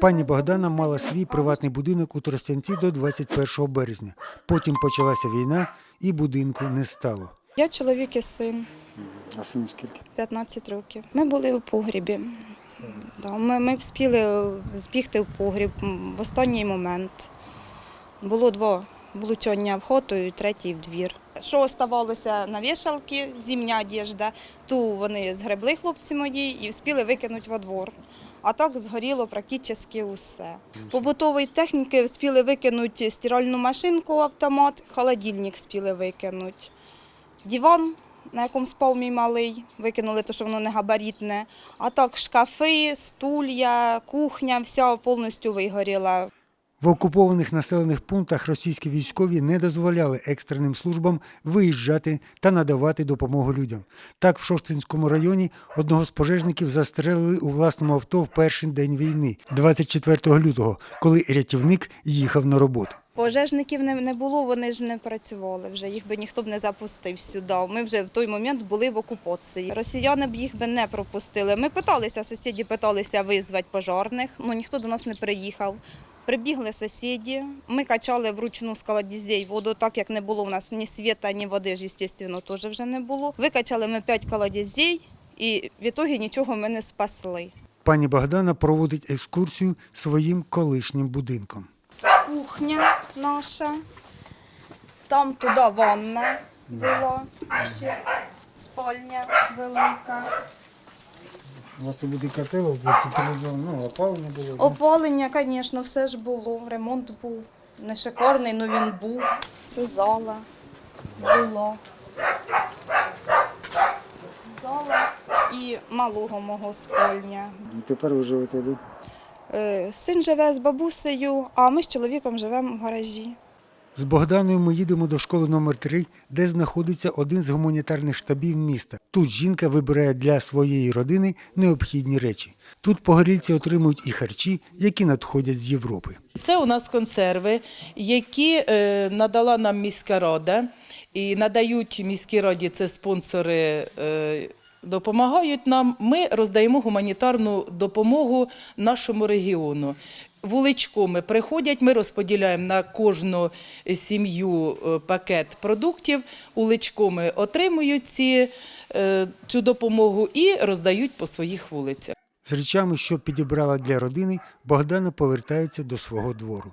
Пані Богдана мала свій приватний будинок у Тростянці до 21 березня. Потім почалася війна і будинку не стало. Я чоловік і син, А сину скільки? 15 років. Ми були у погрібі. Ми, ми вспіли збігти в погріб в останній момент. Було два влучання в хату і третій в двір. Що оставалося на вішалки, зимня одежда, ту вони згребли хлопці мої і вспіли викинути во двор. А так згоріло практично усе. Побутової техніки вспіли викинути стиральну машинку, автомат, холодильник вспіли викинути. Диван, на якому спав мій малий, викинули, тому що воно не габаритне. А так шкафи, стулья, кухня, вся повністю вигоріла. В окупованих населених пунктах російські військові не дозволяли екстреним службам виїжджати та надавати допомогу людям. Так, в Шовцинському районі одного з пожежників застрелили у власному авто в перший день війни, 24 лютого, коли рятівник їхав на роботу. Пожежників не, було, вони ж не працювали вже, їх би ніхто б не запустив сюди. Ми вже в той момент були в окупації. Росіяни б їх би не пропустили. Ми питалися, сусіди питалися визвати пожарних, але ніхто до нас не приїхав. Прибігли сусіди, ми качали вручну з колодязей воду, так як не було у нас ні світа, ні води ж, звісно, теж вже не було. Викачали ми п'ять колодязей і в ітогі нічого ми не спасли. Пані Богдана проводить екскурсію своїм колишнім будинком. кухня наша. Там туди ванна була ще, спальня велика. У вас тут буде котелок, буде централізовано, ну, опалення було. Опалення, звісно, все ж було. Ремонт був. Не шикарний, але він був. Це зала було. Зала і малого мого спальня. Тепер ви живете де? Е, Син живе з бабусею, а ми з чоловіком живемо в гаражі. З Богданою ми їдемо до школи номер 3 де знаходиться один з гуманітарних штабів міста. Тут жінка вибирає для своєї родини необхідні речі. Тут погорільці отримують і харчі, які надходять з Європи. Це у нас консерви, які е, надала нам міська рада, і надають міській раді це спонсори. Допомагають нам, ми роздаємо гуманітарну допомогу нашому регіону. Вуличкоми приходять, ми розподіляємо на кожну сім'ю е, пакет продуктів. Уличкоми отримують ці, е, цю допомогу і роздають по своїх вулицях. З речами, що підібрала для родини, Богдана повертається до свого двору.